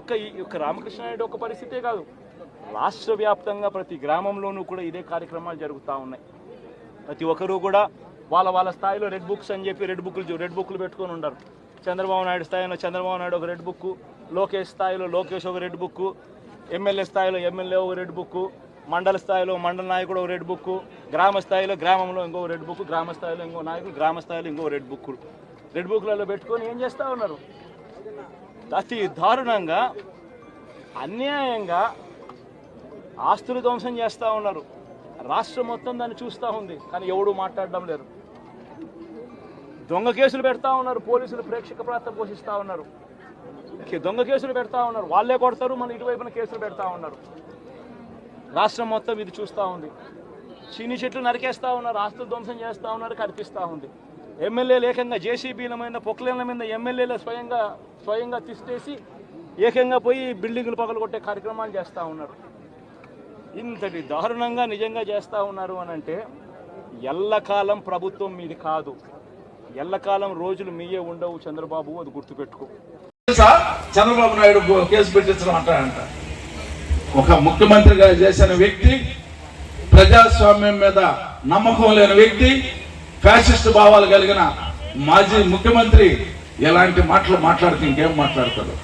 ఒక్క ఈ యొక్క రామకృష్ణ నాయుడు ఒక పరిస్థితే కాదు. రాష్ట్ర వ్యాప్తంగా ప్రతి గ్రామంలోనూ కూడా ఇదే కార్యక్రమాలు జరుగుతూ ఉన్నాయి. ప్రతి ఒక్కరూ కూడా వాళ్ళ వాళ్ళ స్థాయిలో రెడ్ బుక్స్ అని చెప్పి రెడ్ బుక్లు రెడ్ బుక్లు పెట్టుకొని ఉండరు. చంద్రబాబు నాయుడు స్థాయిలో చంద్రబాబు నాయుడు ఒక రెడ్ బుక్ లోకేష్ స్థాయిలో లోకేష్ ఒక రెడ్ బుక్ ఎమ్మెల్యే స్థాయిలో ఎమ్మెల్యే ఒక రెడ్ బుక్ మండల స్థాయిలో మండల నాయకుడు ఒక రెడ్ బుక్ గ్రామ స్థాయిలో గ్రామంలో ఇంకో రెడ్ బుక్ గ్రామ స్థాయిలో ఇంకో నాయకుడు గ్రామ స్థాయిలో ఇంకో రెడ్ బుక్ రెడ్ బుక్లలో పెట్టుకొని ఏం చేస్తూ ఉన్నారు? అతి దారుణంగా అన్యాయంగా ఆస్తులు ధ్వంసం చేస్తూ ఉన్నారు. రాష్ట్రం మొత్తం దాన్ని చూస్తూ ఉంది కానీ ఎవడు మాట్లాడడం లేరు దొంగ కేసులు పెడతా ఉన్నారు పోలీసులు ప్రేక్షక ప్రాంతం పోషిస్తూ ఉన్నారు. దొంగ కేసులు పెడతా ఉన్నారు వాళ్ళే కొడతారు మన ఇటువైపున కేసులు పెడతా ఉన్నారు. రాష్ట్రం మొత్తం ఇది చూస్తూ ఉంది. చీని చెట్లు నరికేస్తా ఉన్నారు ఆస్తులు ధ్వంసం చేస్తూ ఉన్నారు కనిపిస్తూ ఉంది. ఎమ్మెల్యేలు ఏకంగా జేసీబీల మీద పొక్లేన్ల మీద ఎమ్మెల్యేలు స్వయంగా స్వయంగా తీసేసి ఏకంగా పోయి బిల్డింగులు పగలగొట్టే కార్యక్రమాలు చేస్తూ ఉన్నారు. ఇంతటి దారుణంగా నిజంగా చేస్తూ ఉన్నారు అని అంటే ఎల్లకాలం ప్రభుత్వం మీది కాదు. ఎల్లకాలం రోజులు మీయే ఉండవు చంద్రబాబు అది గుర్తుపెట్టుకో. చంద్రబాబు నాయుడు కేసు పెట్టించడం అంటారంట ఒక ముఖ్యమంత్రిగా చేసిన వ్యక్తి ప్రజాస్వామ్యం మీద నమ్మకం లేని వ్యక్తి ఫ్యాసిస్ట్ భావాలు కలిగిన మాజీ ముఖ్యమంత్రి ఎలాంటి మాటలు మాట్లాడితే ఇంకేం మాట్లాడతాడు?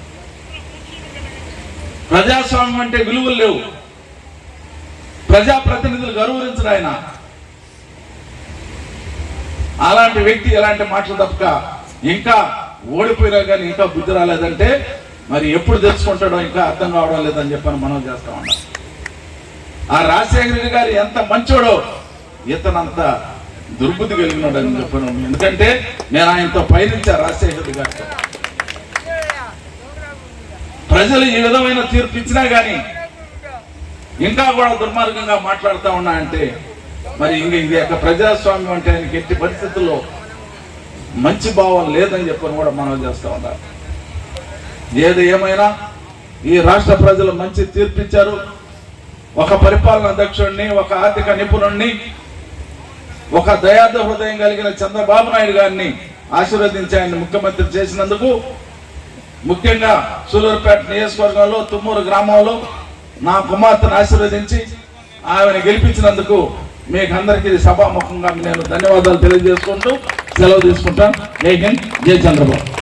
ప్రజాస్వామ్యం అంటే విలువలు లేవు. ప్రజాప్రతినిధులు గౌరవించడు ఆయన. అలాంటి వ్యక్తి ఎలాంటి మాటలు తప్పక ఇంకా ఓడిపోయినా కానీ ఇంకా బుద్ధి రాలేదంటే మరి ఎప్పుడు తెలుసుకుంటాడో ఇంకా అర్థం కావడం లేదని చెప్పని మనం చేస్తా ఉన్నాం. ఆ రాజశేఖర రెడ్డి గారు ఎంత మంచోడో ఇతనంత దుర్బుద్ధి కలిగినాడు అని చెప్పను ఎందుకంటే నేను ఆయనతో పయనించా రాజశేఖర రెడ్డి గారితో. ప్రజలు ఈ విధమైన తీర్పు ఇచ్చినా కానీ ఇంకా కూడా దుర్మార్గంగా మాట్లాడుతూ ఉన్నా అంటే మరి ఇంక ఇది యొక్క ప్రజాస్వామ్యం అంటే ఆయనకి ఎట్టి పరిస్థితుల్లో మంచి భావం లేదని చెప్పని కూడా మనం చేస్తూ ఉన్నారు. ఏది ఏమైనా ఈ రాష్ట్ర ప్రజలు మంచి తీర్పు ఇచ్చారు ఒక పరిపాలన అధ్యక్షుడిని ఒక ఆర్థిక నిపుణుడిని ఒక దయాద హృదయం కలిగిన చంద్రబాబు నాయుడు గారిని ఆశీర్వదించి ఆయన ముఖ్యమంత్రి చేసినందుకు ముఖ్యంగా సూలూరుపేట నియోజకవర్గంలో తుమ్మూరు గ్రామంలో నా కుమార్తెను ఆశీర్వదించి ఆమెను గెలిపించినందుకు మీకు అందరికీ సభాముఖంగా నేను ధన్యవాదాలు తెలియజేసుకుంటూ సెలవు తీసుకుంటాను. జై హింద్ జై చంద్రబాబు.